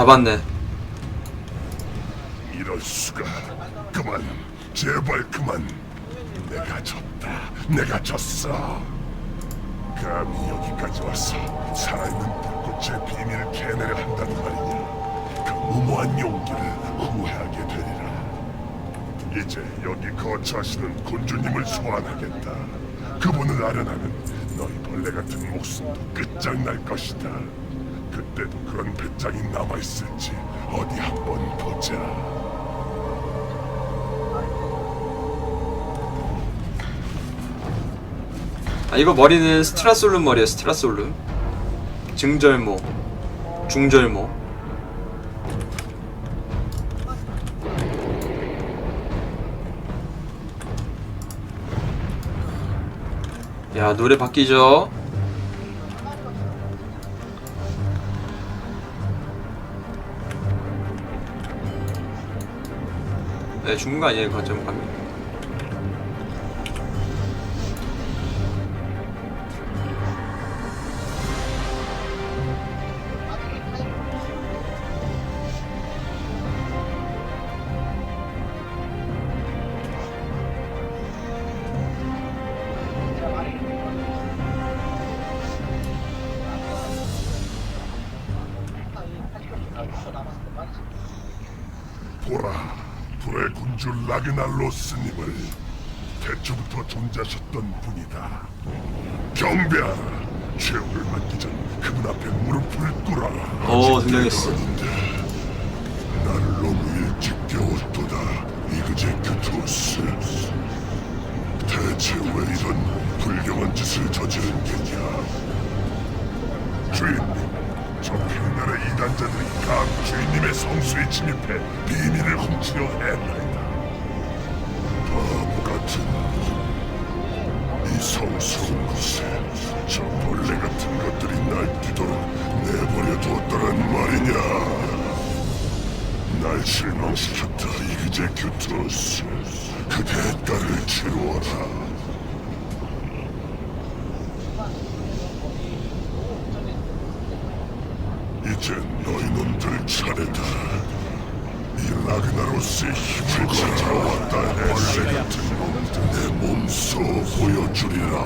잡았네. 이럴 수가. 그만. 제발 그만. 내가 졌다. 내가 졌어. 감히 여기까지 와서 살아있는 불꽃의 비밀을 캐내려 한단 말이냐. 그 무모한 용기를 후회하게 되리라. 이제 여기 거처하시는 군주님을 소환하겠다. 그분을 아련하면 너희 벌레 같은 목숨도 끝장날 것이다. 그때도 그런 배짱이 남아있을지 어디 한번 보자. 아 이거 머리는 스트라솔룸 머리야 스트라솔룸. 증절모, 중절모. 야 노래 바뀌죠? 네 죽은 거 아니에요 거점 가면 보라, 불의 군주 라그날로 스님을 태초부터 존재하셨던 분이다. 경배하라. 최후를 맞기 전 그분 앞에 무릎을 꿇어라. 오, 아닌데 나를 너무 일찍 깨웠도다. 이그제 규토 차례다. 이 라그나로스의 힘을 찾아왔다. 벌레 같은 놈들 내 몸소 보여주리라.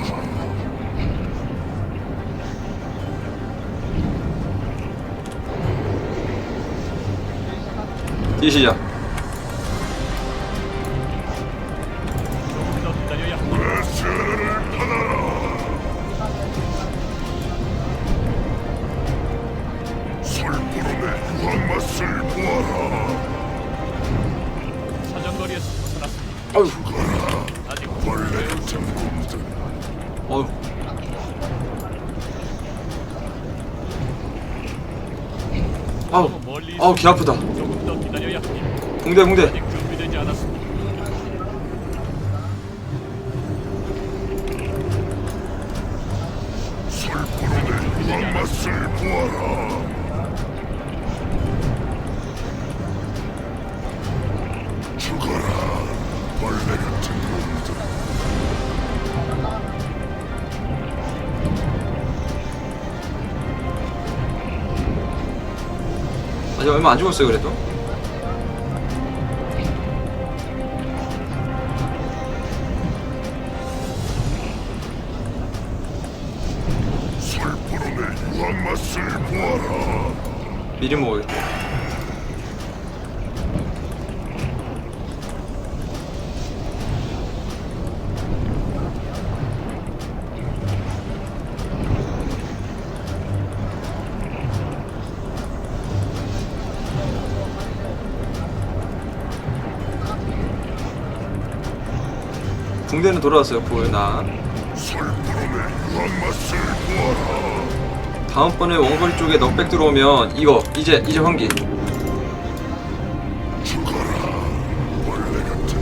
뛰시죠 아우 아우 귀 아프다. 붕대 붕대 아직 얼마 안 죽었어요 그래도. 미리 먹어야겠다 붕대는 돌아왔어요 보아라. 다음번에 원거리 쪽에 넉백 들어오면 이거 이제 이제 환기 죽어라. 벌레 같은 놈들.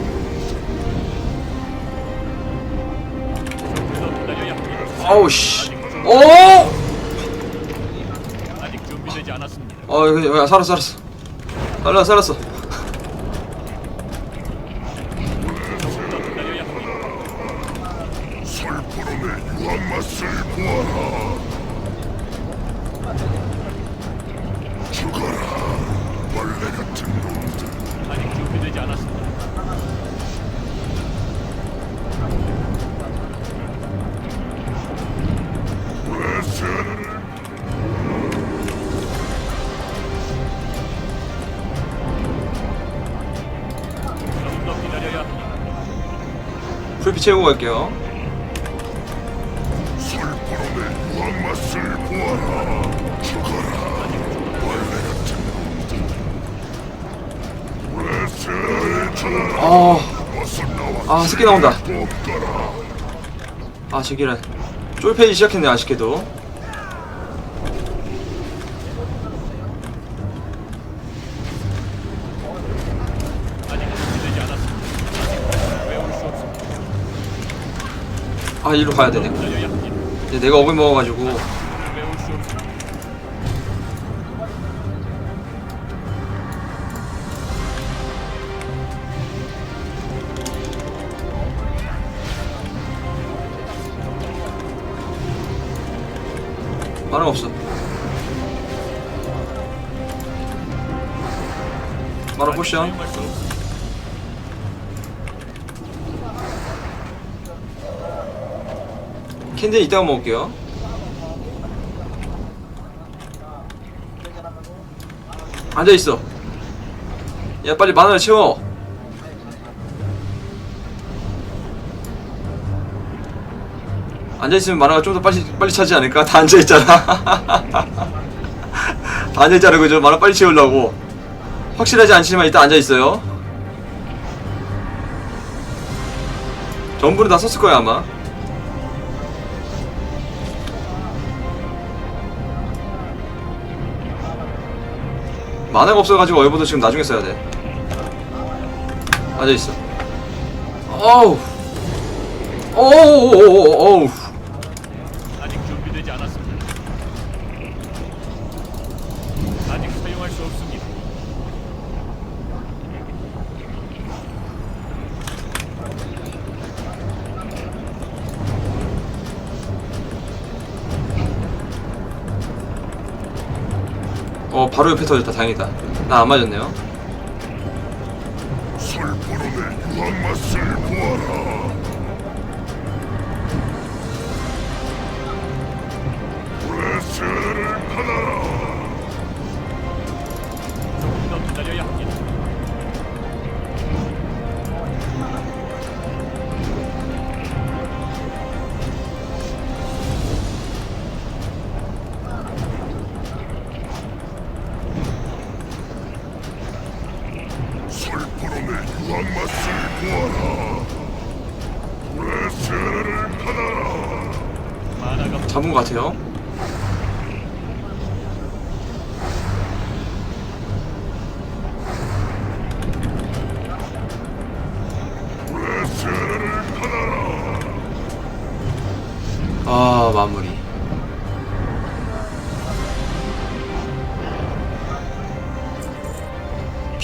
조금 더 기다려야 합니다. 아우 씨 오! 아직 준비되지 않았습니다. 어, 야, 살았어, 살았어. 살았어, 살았어. 채우고 갈게요. 아. 아, 새끼 나온다. 아, 저기는 쫄페이지 시작했네, 아쉽게도. 아, 이리로 가야 되네. 이제 내가 업을 먹어가지고. 반응 없어. 만화 포션. 사용할 수 없습니다. 캔디 이따가 먹을게요. 앉아 있어. 야 빨리 만화를 채워. 앉아 있으면 만화가 좀 더 빨리 빨리 차지 않을까? 다 앉아 있잖아. 다 앉아 있잖아 그죠? 만화 빨리 채우려고. 확실하지 않지만 일단 앉아 있어요. 전부는 다 썼을 거야 아마. 만화가 없어가지고 얼버도 지금 나중에 써야 돼. 앉아 있어. 어우. 어우. 아직 준비되지 않았습니다. 아직 사용할 수 없습니다. 바로 옆에 터졌다. 다행이다. 나 안 맞았네요. 술포럼의 유황 맛을 보아라. 레스를 받아라. 조금 더 기다려야 합니다. 것 같아요. 아 마무리.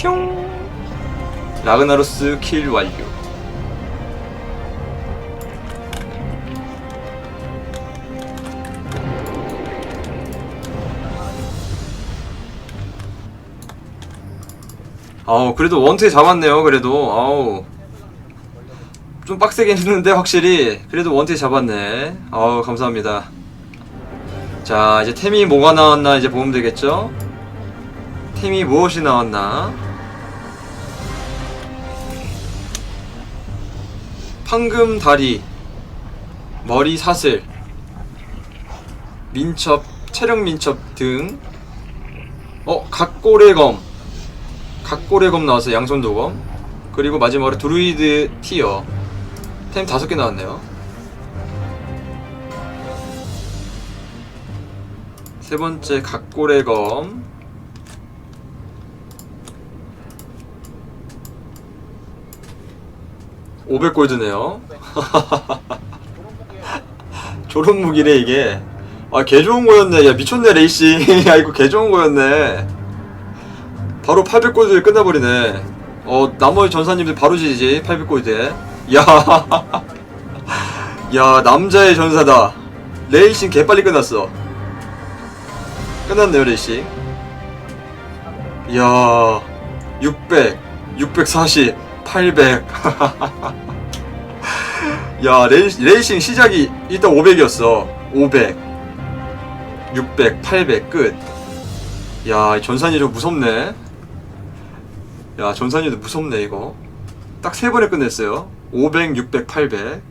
뿅. 라그나로스 킬 완료. 아우 그래도 원투에 잡았네요 그래도. 아우. 좀 빡세게 했는데 확실히. 그래도 원투에 잡았네. 아우 감사합니다. 자 이제 템이 뭐가 나왔나 이제 보면 되겠죠? 템이 무엇이 나왔나? 황금 다리 머리 사슬 민첩 체력 민첩 등. 어, 각고래검 각고래검 나와서 양손 도검 그리고 마지막으로 드루이드 티어. 템 다섯 개 나왔네요. 세 번째 각고래검. (500골드네요) 졸업 무기래 이게. 아 개 좋은 거였네. 야 미쳤네 레이싱. 야 이거 개 좋은 거였네 바로 800골드에 끝나버리네. 어, 나머지 전사님들 바로 지지, 800골드에. 야, 야, 남자의 전사다. 레이싱 개빨리 끝났어. 끝났네요, 레이싱. 야, 600, 640, 800. 야, 레이, 레이싱 시작이 일단 500이었어. 500, 600, 800, 끝. 야, 이 전산이 좀 무섭네. 야, 전산이도 무섭네, 이거. 딱 세 번에 끝냈어요. 500, 600, 800.